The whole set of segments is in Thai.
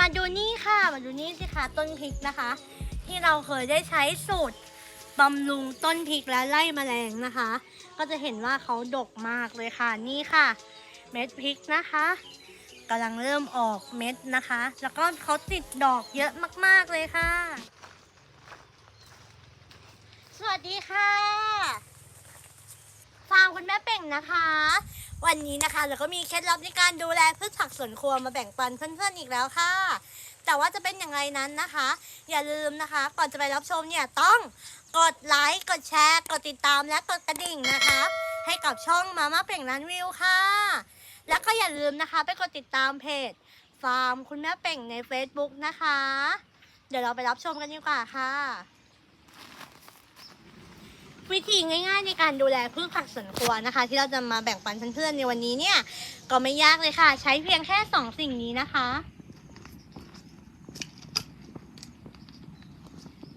มาดูนี่ค่ะ มาดูนี่สิคะต้นพริกนะคะ ที่เราเคยได้ใช้สูตรบำรุงต้นพริกและไล่แมลงนะคะ ก็จะเห็นว่าเขาดกมากเลยค่ะนี่ค่ะ เม็ดพริกนะคะกำลังเริ่มออกเม็ดนะคะ แล้วก็เขาติดดอกเยอะมาก ๆเลยค่ะ สวัสดีค่ะ ฟาร์มคุณแม่เป่งนะคะ วันนี้นะคะเราก็มีเคล็ดลับในการดูแลพืชผักสวนครัวมาแบ่งปันเพื่อนๆอีกแล้วค่ะ แต่ว่าจะเป็นอย่างไรนั้นนะคะ อย่าลืมนะคะ ก่อนจะไปรับชมเนี่ยต้องกดไลค์กดแชร์ กดติดตามและกดกระดิ่งนะคะ ให้กับช่องมาม่าเป่งร้านวิวค่ะ แล้วก็อย่าลืมนะคะ ไปกดติดตามเพจฟาร์มคุณแม่เป่งใน Facebook นะคะ เดี๋ยวเราไปรับชมกันดีกว่าค่ะ วิธีง่ายๆในการดูแลพืชผักสวนครัวนะคะ ที่เราจะมาแบ่งปันเพื่อนๆในวันนี้เนี่ย ก็ไม่ยากเลยค่ะ ใช้เพียงแค่สองสิ่งนี้นะคะ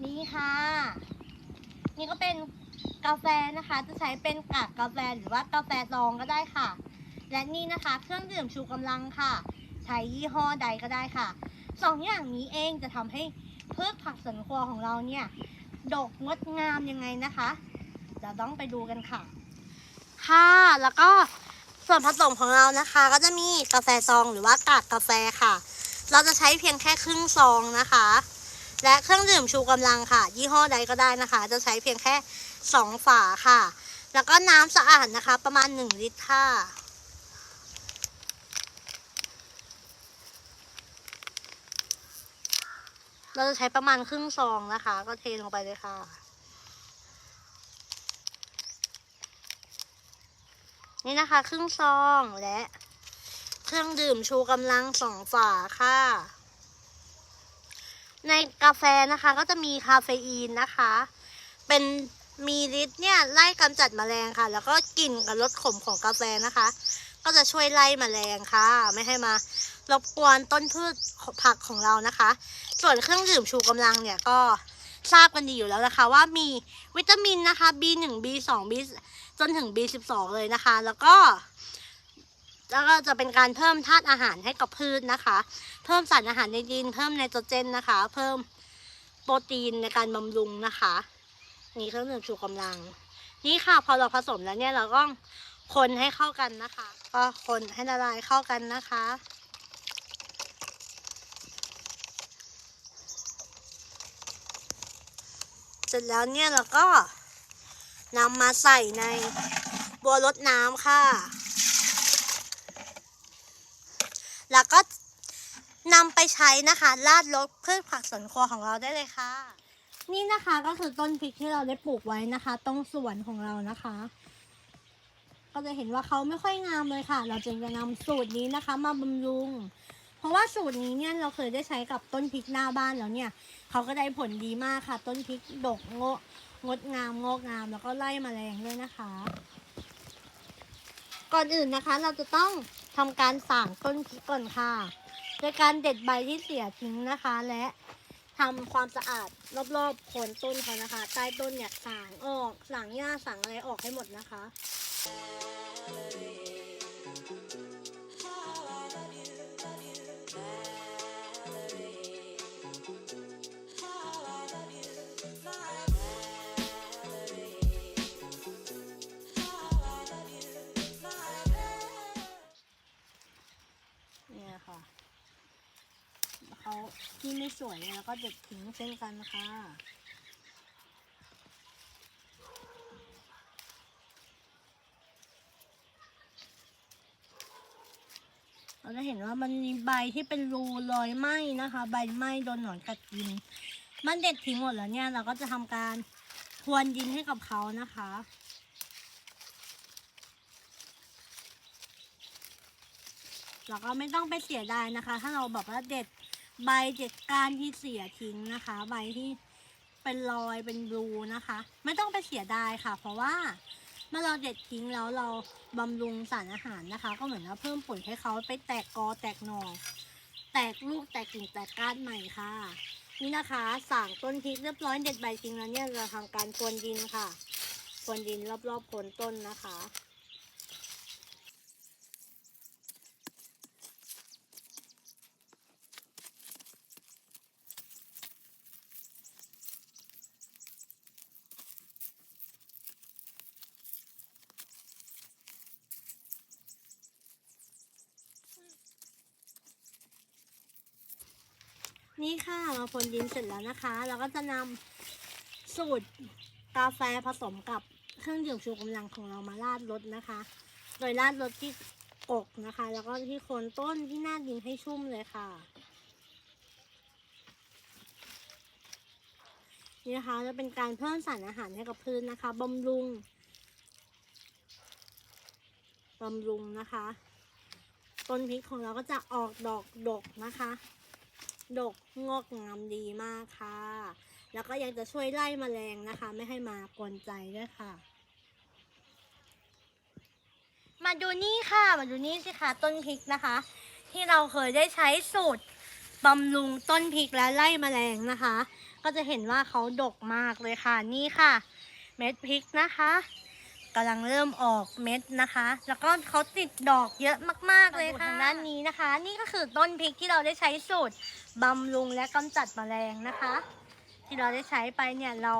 นี่ค่ะ นี่ก็เป็นกาแฟนะคะ จะใช้เป็นกากกาแฟหรือว่ากาแฟซองก็ได้ค่ะ และนี่นะคะ เครื่องดื่มชูกำลังค่ะ ใช้ยี่ห้อใดก็ได้ค่ะสองอย่างนี้เองจะทำให้พืชผักสวนครัวของเราเนี่ยดกงดงามยังไงนะคะ เราต้องไปดูกันค่ะ ค่ะแล้วก็ส่วนผสมของเรานะคะ ก็จะมีกาแฟซองหรือว่ากากกาแฟค่ะ เราจะใช้เพียงแค่ครึ่งซองนะคะ และเครื่องดื่มชูกำลังค่ะ ยี่ห้อใดก็ได้นะคะ จะใช้เพียงแค่สองฝาค่ะ แล้วก็น้ำสะอาดนะคะ ประมาณหนึ่งลิตรค่ะเราจะใช้ประมาณครึ่งซองนะคะ ก็เทลงไปเลยค่ะ นี่นะคะ ครึ่งซองและ เครื่องดื่มชูกำลังสองฝาค่ะ ในกาแฟนะคะก็จะมีคาเฟอีนนะคะ เป็นมีฤทธิ์เนี่ยไล่กำจัดแมลงค่ะ แล้วก็กลิ่นกับรสขมของกาแฟนะคะ ก็จะช่วยไล่แมลงค่ะ ไม่ให้มารบกวนต้นพืชผักของเรานะคะ ส่วนเครื่องดื่มชูกำลังเนี่ยก็ ทราบกันดีอยู่แล้วนะคะ ว่ามีวิตามินนะคะ B1 B2 B จนถึง B12 เลยนะคะ แล้วก็แล้วก็จะเป็นการเพิ่มธาตุอาหารให้กับพืชนะคะ เพิ่มสารอาหารในดิน เพิ่มไนโตรเจนนะคะ เพิ่มโปรตีนในการบำรุงนะคะ นี่เครื่องดื่มชูกำลัง นี่ค่ะพอเราผสมแล้วเนี่ยเราก็คนให้เข้ากันนะคะ ก็คนให้ละลายเข้ากันนะคะ เสร็จแล้วเนี่ยเราก็นำมาใส่ในบัวรดน้ำค่ะ แล้วก็นำไปใช้นะคะราดรสพืชผักสวนครัวของเราได้เลยค่ะ นี่นะคะก็คือต้นพริกที่เราได้ปลูกไว้นะคะ ตรงสวนของเรานะคะ ก็จะเห็นว่าเขาไม่ค่อยงามเลยค่ะ เราจึงจะนำสูตรนี้นะคะ มาบำรุง ราะว่าสูตรนี้เนี่ยเราเคยได้ใช้กับต้นพริกหน้าบ้านแล้วเนี่ยเขาก็ได้ผลดีมากค่ะ ต้นพริกดกงดงดงามงอกงาม แล้วก็ไล่แมลงด้วยนะคะ ก่อนอื่นนะคะเราจะต้องทำการสางต้นพริกก่อนค่ะโดยการเด็ดใบที่เสียทิ้งนะคะ และทำความสะอาดรอบๆโคนต้นเขานะคะ ใต้ต้นเนี่ยสางออกสางหญ้าสางอะไรออกให้หมดนะคะ เขาที่ไม่สวยเนี่ยเราก็เด็ดทิ้งเช่นกันค่ะ เราจะเห็นว่ามันมีใบที่เป็นรูรอยไหม้นะคะ ใบไหม้โดนหนอนกัดกิน มันเด็ดทิ้งหมดแล้วเนี่ยเราก็จะทำการพรวนดินให้กับเขานะคะแล้วก็ไม่ต้องไปเสียดายนะคะ ถ้าเราแบบว่าเด็ด ใบเด็ดก้านที่เสียทิ้งนะคะ ใบที่เป็นรอยเป็นรูนะคะ ไม่ต้องไปเสียดายค่ะ เพราะว่าเมื่อเราเด็ดทิ้งแล้วเราบำรุงสารอาหารนะคะ ก็เหมือนว่าเพิ่มปุ๋ยให้เขาไปแตกกอแตกหน่อแตกลูกแตกกิ่งแตกก้านใหม่ค่ะ นี่นะคะสางต้นพริกเรียบร้อยเด็ดใบทิ้งแล้วเนี่ยเราทำการพรวนดินค่ะพรวนดินรอบๆโคนต้นนะคะ นี่ค่ะมาพรนดินเสร็จแล้วนะคะ เราก็จะนำสูตรกาแฟผสมกับเครื่องดื่มชูกำลังของเรามาราดรสนะคะ โดยราดรสที่กกนะคะ แล้วก็ที่โคนต้นที่หน้าดินให้ชุ่มเลยค่ะ นี่นะคะจะเป็นการเพิ่มสารอาหารให้กับพืชนนะคะบำรุงบำรุงนะคะ ต้นพริกของเราก็จะออกดอกดกนะคะ ดกงอกงามดีมากค่ะ แล้วก็ยังจะช่วยไล่แมลงนะคะ ไม่ให้มากวนใจด้วยค่ะ มาดูนี่ค่ะ มาดูนี่สิคะต้นพริกนะคะ ที่เราเคยได้ใช้สูตรบำรุงต้นพริกและไล่แมลงนะคะ ก็จะเห็นว่าเขาดกมากเลยค่ะ นี่ค่ะ เม็ดพริกนะคะ กำลังเริ่มออกเม็ดนะคะ แล้วก็เขาติดดอกเยอะมากๆเลยค่ะทางด้านนี้นะคะ นี่ก็คือต้นพริกที่เราได้ใช้สูตรบำรุงและกำจัดแมลงนะคะ ที่เราได้ใช้ไปเนี่ยเรา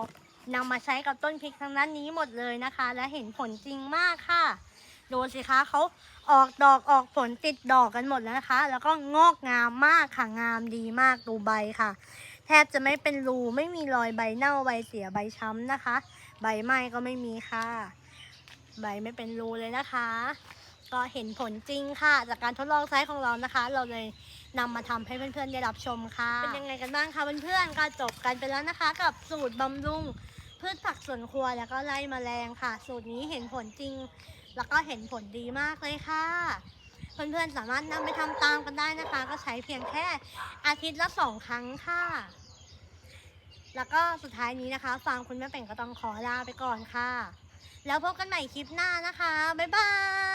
นำมาใช้กับต้นพริกทางด้านนี้หมดเลยนะคะ และเห็นผลจริงมากค่ะดูสิคะเขาออกดอกออกผลติดดอกกันหมดแล้วนะคะ แล้วก็งอกงามมากค่ะงามดีมากดูใบค่ะ แทบจะไม่เป็นรูไม่มีรอยใบเน่าใบเสียใบช้ำนะคะ ใบไหม้ก็ไม่มีค่ะ ใบไม่เป็นรูเลยนะคะ ก็เห็นผลจริงค่ะ จากการทดลองใช้ของเรานะคะ เราเลยนำมาทำให้เพื่อนๆได้รับชมค่ะ เป็นยังไงกันบ้างคะเพื่อนๆก็จบกันไปแล้วนะคะ กับสูตรบำรุงพืชผักสวนครัวแล้วก็ไล่แมลงค่ะ สูตรนี้เห็นผลจริง แล้วก็เห็นผลดีมากเลยค่ะ เพื่อนๆสามารถนำไปทำตามกันได้นะคะ ก็ใช้เพียงแค่อาทิตย์ละสองครั้งค่ะ แล้วก็สุดท้ายนี้นะคะ ฟังคุณแม่เป่งก็ต้องขอลาไปก่อนค่ะ แล้วพบกันใหม่คลิปหน้านะคะ บ๊ายบาย